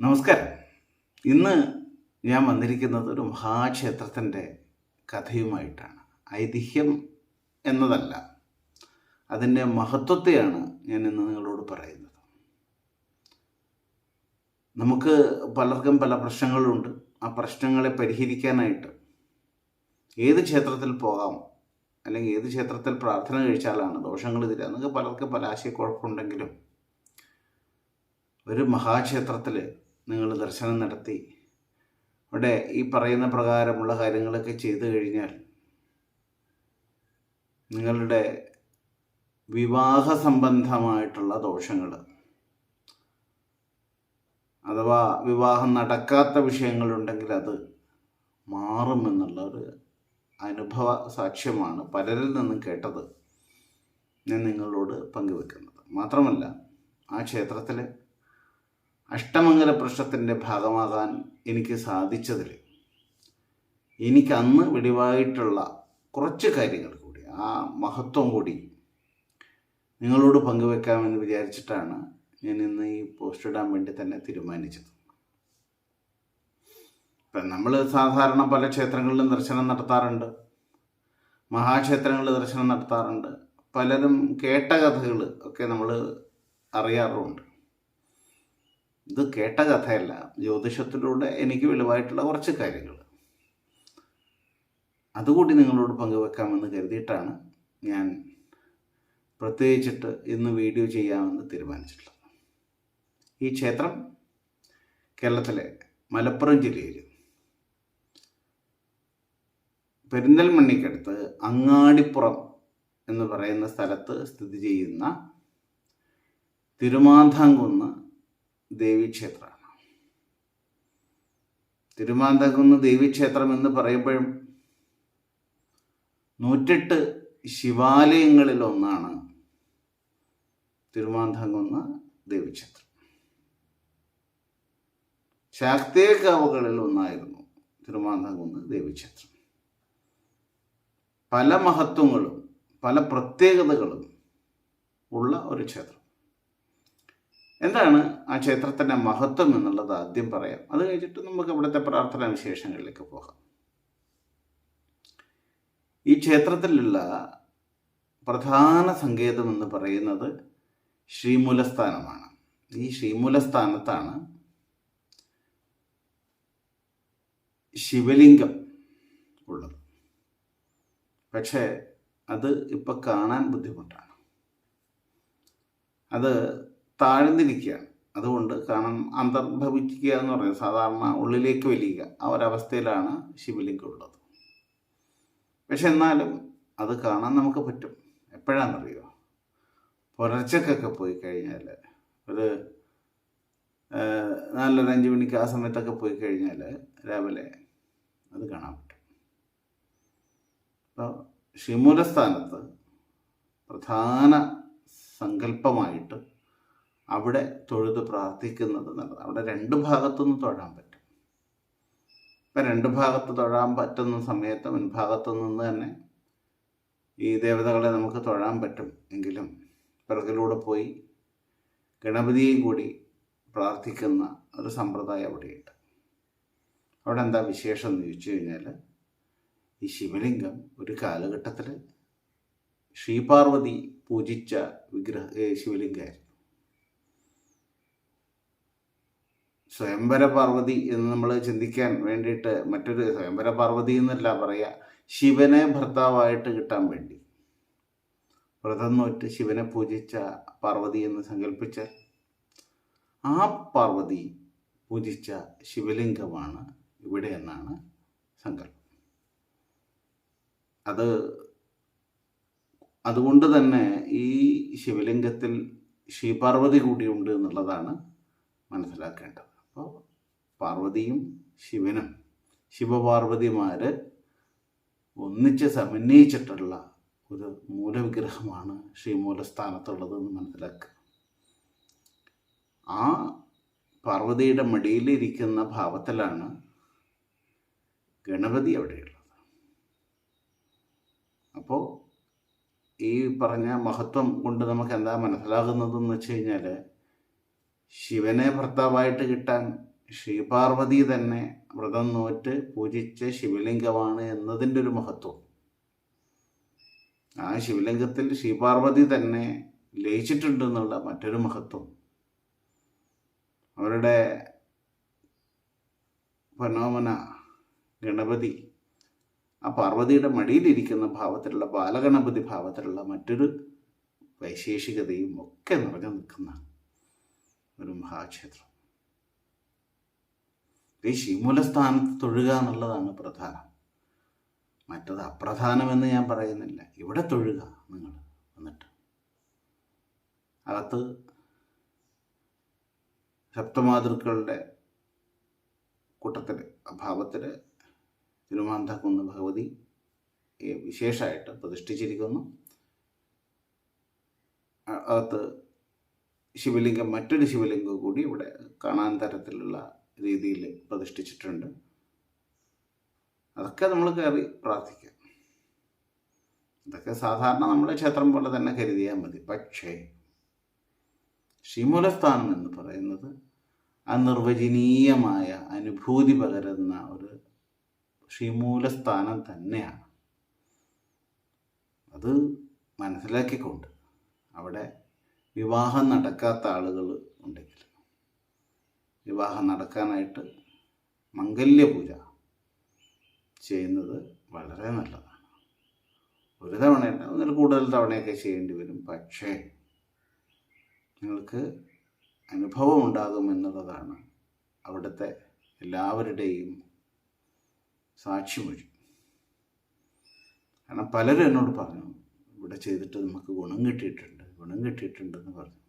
നമസ്കാരം. ഇന്ന് ഞാൻ വന്നിരിക്കുന്നത് ഒരു മഹാക്ഷേത്രത്തിന്റെ കഥയുമായിട്ടാണ്. ഐതിഹ്യം എന്നതല്ല അതിന്റെ മഹത്വത്തെയാണ് ഞാൻ ഇന്ന് നിങ്ങളോട് പറയുന്നത്. നമുക്ക് പലർക്കും പല പ്രശ്നങ്ങളുണ്ട്. ആ പ്രശ്നങ്ങളെ പരിഹരിക്കാനായിട്ട് ഏത് ക്ഷേത്രത്തിൽ പോകാം അല്ലെങ്കിൽ ഏത് ക്ഷേത്രത്തിൽ പ്രാർത്ഥന കഴിച്ചാലാണ് ദോഷങ്ങൾ തരിക എന്നൊക്കെ പലർക്കും പല ആശയക്കുഴപ്പമുണ്ടെങ്കിലും ഒരു മഹാക്ഷേത്രത്തിൽ നിങ്ങൾ ദർശനം നടത്തി. അവിടെ ഈ പറയുന്ന പ്രകാരമുള്ള കാര്യങ്ങളൊക്കെ ചെയ്തു കഴിഞ്ഞാൽ നിങ്ങളുടെ വിവാഹ സംബന്ധമായിട്ടുള്ള ദോഷങ്ങൾ അഥവാ വിവാഹം നടക്കാത്ത വിഷയങ്ങളുണ്ടെങ്കിൽ അത് മാറുമെന്നുള്ള ഒരു അനുഭവ സാക്ഷ്യമാണ് പലരിൽ നിന്നും കേട്ടത് ഞാൻ നിങ്ങളോട് പങ്കുവെക്കുന്നത്. മാത്രമല്ല ആ ക്ഷേത്രത്തിലെ അഷ്ടമംഗല പ്രശ്നത്തിന്റെ ഭാഗമാകാൻ എനിക്ക് സാധിച്ചതിൽ എനിക്ക് അന്ന് വെടിവായിട്ടുള്ള കുറച്ച് കാര്യങ്ങൾ കൂടി ആ മഹത്വം കൂടി നിങ്ങളോട് പങ്കുവെക്കാമെന്ന് വിചാരിച്ചിട്ടാണ് ഞാൻ ഇന്ന് ഈ പോസ്റ്റ് ഇടാൻ വേണ്ടി തന്നെ തീരുമാനിച്ചത്. ഇപ്പം നമ്മൾ സാധാരണ പല ക്ഷേത്രങ്ങളിലും ദർശനം നടത്താറുണ്ട് മഹാക്ഷേത്രങ്ങളിൽ ദർശനം നടത്താറുണ്ട് പലരും കേട്ട കഥകൾ ഒക്കെ നമ്മൾ അറിയാറുമുണ്ട്. ഇത് കേട്ട കഥയല്ല. ജ്യോതിഷത്തിലൂടെ എനിക്ക് വെളിവായിട്ടുള്ള കുറച്ച് കാര്യങ്ങൾ. അതുകൂടി നിങ്ങളോട് പങ്കുവെക്കാമെന്ന് കരുതിയിട്ടാണ് ഞാൻ പ്രത്യേകിച്ചിട്ട് ഇന്ന് വീഡിയോ ചെയ്യാമെന്ന് തീരുമാനിച്ചിട്ടുള്ളത്. ഈ ക്ഷേത്രം കേരളത്തിലെ മലപ്പുറം ജില്ലയിൽ പെരിന്തൽമണ്ണിക്കടുത്ത് അങ്ങാടിപ്പുറം എന്ന് പറയുന്ന സ്ഥലത്ത് സ്ഥിതി ചെയ്യുന്ന തിരുമാന്താംകുന്ന് ദേവീക്ഷേത്രമാണ്. തിരുമാന്തകുന്ന് ദേവീക്ഷേത്രം എന്ന് പറയുമ്പോഴും നൂറ്റെട്ട് ശിവാലയങ്ങളിൽ ഒന്നാണ് തിരുമാന്തകുന്ന് ദേവീക്ഷേത്രം. ശാക്തേകാവുകളിൽ ഒന്നായിരുന്നു തിരുമാന്തകുന്ന് ദേവീക്ഷേത്രം. പല മഹത്വങ്ങളും പല പ്രത്യേകതകളും ഉള്ള ഒരു ക്ഷേത്രം. എന്താണ് ആ ക്ഷേത്രത്തിന്റെ മഹത്വം എന്നുള്ളത് ആദ്യം പറയാം. അത് കഴിഞ്ഞിട്ട് നമുക്ക് ഇവിടുത്തെ പ്രാർത്ഥനാ വിശേഷങ്ങളിലേക്ക് പോകാം. ഈ ക്ഷേത്രത്തിലുള്ള പ്രധാന സങ്കേതം എന്ന് പറയുന്നത് ശ്രീമൂലസ്ഥാനമാണ്. ഈ ശ്രീമൂലസ്ഥാനത്താണ് ശിവലിംഗം ഉള്ളത്. പക്ഷേ അത് ഇപ്പം കാണാൻ ബുദ്ധിമുട്ടാണ്. അത് താഴ്ന്നിരിക്കുകയാണ് അതുകൊണ്ട് കാരണം അന്തർഭവിക്കുക എന്ന് പറയുന്നത് സാധാരണ ഉള്ളിലേക്ക് വലിയുക. ആ ഒരവസ്ഥയിലാണ് ശിവലിംഗം ഉള്ളത്. പക്ഷെ എന്നാലും അത് കാണാൻ നമുക്ക് പറ്റും. എപ്പോഴാണെന്നറിയോ? പുലർച്ചക്കൊക്കെ പോയി കഴിഞ്ഞാൽ ഒരു നാലര അഞ്ച് മണിക്ക് ആ സമയത്തൊക്കെ പോയി കഴിഞ്ഞാൽ രാവിലെ അത് കാണാൻ പറ്റും. അപ്പോൾ ഷിമൂലസ്ഥാനത്ത് പ്രധാന സങ്കല്പമായിട്ട് അവിടെ തൊഴുത് പ്രാർത്ഥിക്കുന്നത് നല്ലത്. അവിടെ രണ്ട് ഭാഗത്തുനിന്ന് തൊഴാൻ പറ്റും. ഇപ്പം രണ്ട് ഭാഗത്ത് തൊഴാൻ പറ്റുന്ന സമയത്ത് മുൻഭാഗത്തു നിന്ന് തന്നെ ഈ ദേവതകളെ നമുക്ക് തൊഴാൻ പറ്റും. എങ്കിലും പിറകിലൂടെ പോയി ഗണപതിയെയും കൂടി പ്രാർത്ഥിക്കുന്ന ഒരു സമ്പ്രദായം അവിടെയുണ്ട്. അവിടെ എന്താ വിശേഷം എന്ന് ചോദിച്ചു കഴിഞ്ഞാൽ ഈ ശിവലിംഗം ഒരു കാലഘട്ടത്തിൽ ശ്രീപാർവതി പൂജിച്ച വിഗ്രഹ ശിവലിംഗമായിരുന്നു. സ്വയംവര പാർവതി എന്ന് നമ്മൾ ചിന്തിക്കാൻ വേണ്ടിയിട്ട് മറ്റൊരു സ്വയംവര പാർവതി എന്നല്ല പറയുക ശിവനെ ഭർത്താവായിട്ട് കിട്ടാൻ വേണ്ടി. വ്രതം നോറ്റ് ശിവനെ പൂജിച്ച പാർവതി എന്ന് സങ്കല്പിച്ച് ആ പാർവതി പൂജിച്ച ശിവലിംഗമാണ് ഇവിടെ എന്നാണ് സങ്കല്പം. അത് അതുകൊണ്ട് തന്നെ ഈ ശിവലിംഗത്തിൽ ശ്രീപാർവതി കൂടിയുണ്ട് എന്നുള്ളതാണ് മനസ്സിലാക്കേണ്ടത്. അപ്പോൾ പാർവതിയും ശിവനും. ശിവപാർവതിമാർ ഒന്നിച്ച് സമന്വയിച്ചിട്ടുള്ള ഒരു മൂലവിഗ്രഹമാണ് ശ്രീമൂലസ്ഥാനത്തുള്ളതെന്ന് മനസ്സിലാക്കുക. ആ പാർവതിയുടെ മടിയിലിരിക്കുന്ന ഭാവത്തിലാണ് ഗണപതി അവിടെയുള്ളത്. അപ്പോൾ ഈ പറഞ്ഞ മഹത്വം കൊണ്ട് നമുക്ക് എന്താ മനസ്സിലാകുന്നതെന്ന് വെച്ച് കഴിഞ്ഞാൽ ശിവനെ ഭർത്താവായിട്ട് കിട്ടാൻ ശ്രീപാർവതി തന്നെ വ്രതം നോറ്റ് പൂജിച്ച ശിവലിംഗമാണ് എന്നതിന്റെ ഒരു മഹത്വം. ആ ശിവലിംഗത്തിൽ ശ്രീപാർവതി തന്നെ ലയിച്ചിട്ടുണ്ട് എന്നുള്ള മറ്റൊരു മഹത്വം. അവരുടെ പനോമന ഗണപതി ആ പാർവതിയുടെ മടിയിലിരിക്കുന്ന ഭാവത്തിലുള്ള ബാലഗണപതി ഭാവത്തിലുള്ള മറ്റൊരു വൈശേഷികതയും ഒക്കെ നിറഞ്ഞു നിൽക്കുന്ന ഒരു മഹാക്ഷേത്രം. ഈ ശിവമൂലസ്ഥാനത്ത് തൊഴുക എന്നുള്ളതാണ് പ്രധാനം. മറ്റത് അപ്രധാനമെന്ന് ഞാൻ പറയുന്നില്ല. ഇവിടെ തൊഴുക നിങ്ങൾ വന്നിട്ട്. അകത്ത് സപ്തമാതൃക്കളുടെ കൂട്ടത്തിൽ അഭാവത്തിൽ തിരുമാന്താക്കുന്ന് ഭഗവതി വിശേഷമായിട്ട് പ്രതിഷ്ഠിച്ചിരിക്കുന്നു. അകത്ത് ശിവലിംഗം മറ്റൊരു ശിവലിംഗം കൂടി ഇവിടെ കാണാൻ തരത്തിലുള്ള രീതിയിൽ പ്രതിഷ്ഠിച്ചിട്ടുണ്ട്. അതൊക്കെ നമ്മൾ കയറി പ്രാർത്ഥിക്കാം. ഇതൊക്കെ സാധാരണ നമ്മളെ ക്ഷേത്രം പോലെ തന്നെ കരുതിയാൽ മതി. പക്ഷേ ശ്രീമൂലസ്ഥാനം എന്ന് പറയുന്നത് അനിർവചനീയമായ അനുഭൂതി പകരുന്ന ഒരു ശ്രീമൂലസ്ഥാനം തന്നെയാണ്. അത് മനസ്സിലാക്കിക്കൊണ്ട് അവിടെ വിവാഹം നടക്കാത്ത ആളുകൾ ഉണ്ടെങ്കിൽ വിവാഹം നടക്കാനായിട്ട് മംഗല്യപൂജ ചെയ്യുന്നത് വളരെ നല്ലതാണ്. ഒരു തവണയല്ല ഒന്നിൽ കൂടുതൽ തവണയൊക്കെ ചെയ്യേണ്ടി വരും. പക്ഷേ നിങ്ങൾക്ക് അനുഭവം ഉണ്ടാകുമെന്നുള്ളതാണ് അവിടുത്തെ എല്ലാവരുടെയും സാക്ഷിമൊഴി കാരണം പലരും എന്നോട് പറഞ്ഞു ഇവിടെ ചെയ്തിട്ട് നമുക്ക് ഗുണം കിട്ടിയിട്ടുണ്ട്. ഗുണം കിട്ടിയിട്ടുണ്ടെന്ന് പറഞ്ഞു.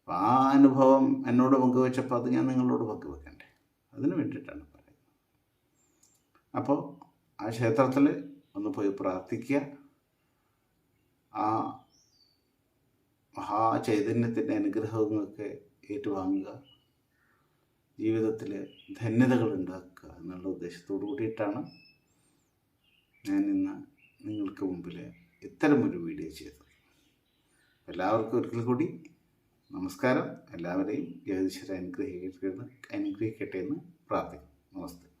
അപ്പോൾ ആ അനുഭവം എന്നോട് പങ്കുവെച്ചപ്പോൾ അത് ഞാൻ നിങ്ങളോട് പങ്കുവെക്കണ്ടേ? അതിന് വേണ്ടിയിട്ടാണ് പറയുന്നത്. അപ്പോൾ ആ ക്ഷേത്രത്തിൽ ഒന്ന് പോയി പ്രാർത്ഥിക്കുക. ആ മഹാ മഹാചൈതന്യത്തിന്റെ അനുഗ്രഹങ്ങളൊക്കെ ഏറ്റുവാങ്ങുക. ജീവിതത്തിൽ ധന്യതകൾ ഉണ്ടാക്കുക എന്നുള്ള ഉദ്ദേശത്തോടു കൂടിയിട്ടാണ് ഞാൻ ഇന്ന് നിങ്ങൾക്ക് മുമ്പിൽ ഇത്തരമൊരു വീഡിയോ ചെയ്തത്. എല്ലാവർക്കും ഒരിക്കൽ കൂടി നമസ്കാരം. എല്ലാവരെയും ജ്യോതിശ്വര അനുഗ്രഹിക്കട്ടെ അനുഗ്രഹിക്കട്ടെ എന്ന് പ്രാർത്ഥിക്കുന്നു. നമസ്തേ.